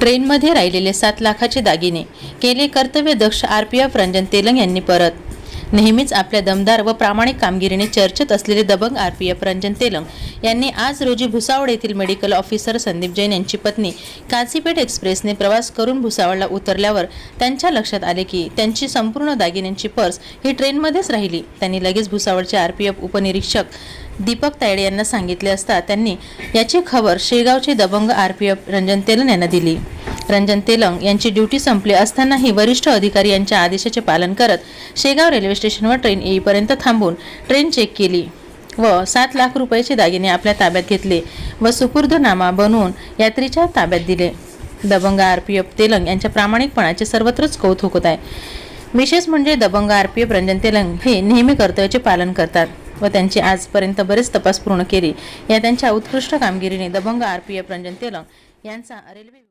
ट्रेनमध्ये राहिलेले सात लाखाचे दागिने केले कर्तव्य दक्ष R P F Ranjan Telang यांनी परत नेहमीच आपल्या दमदार व प्रामाणिक कामगिरीने चर्चेत असलेले Dabangg R P F Ranjan Telang यांनी आज रोजी भुसावळ येथील मेडिकल ऑफिसर संदीप जैन यांची पत्नी कांसीपेठ एक्सप्रेसने प्रवास करून भुसावळला उतरल्यावर त्यांच्या लक्षात आले की त्यांची संपूर्ण दागिन्यांची पर्स ही ट्रेनमध्येच राहिली. त्यांनी लगेच भुसावळचे आर पी एफ उपनिरीक्षक दीपक तायडे यांना सांगितले असता त्यांनी याची खबर शेगावचे Dabangg R P F Ranjan Telan यांना दिली. रंजन तेलंग यांची ड्युटी संपली असतानाही वरिष्ठ अधिकारी यांच्या आदेशाचे पालन करत शेगाव रेल्वे स्टेशनवर ट्रेन येईपर्यंत थांबून ट्रेन चेक केली व सात लाख रुपयाचे दागिने आपल्या ताब्यात घेतले व सुपूर्दनामा बनवून यात्रीच्या ताब्यात दिले. दबंग आर पी एफ तेलंग यांच्या प्रामाणिकपणाचे सर्वत्रच कौतुक होत आहे. विशेष म्हणजे Dabangg R P F Ranjan Telang हे नेहमी कर्तव्याचे पालन करतात व त्यांची आजपर्यंत बरेच तपास पूर्ण केली. या त्यांच्या उत्कृष्ट कामगिरीने Dabangg R P F Ranjan Telang यांचा रेल्वे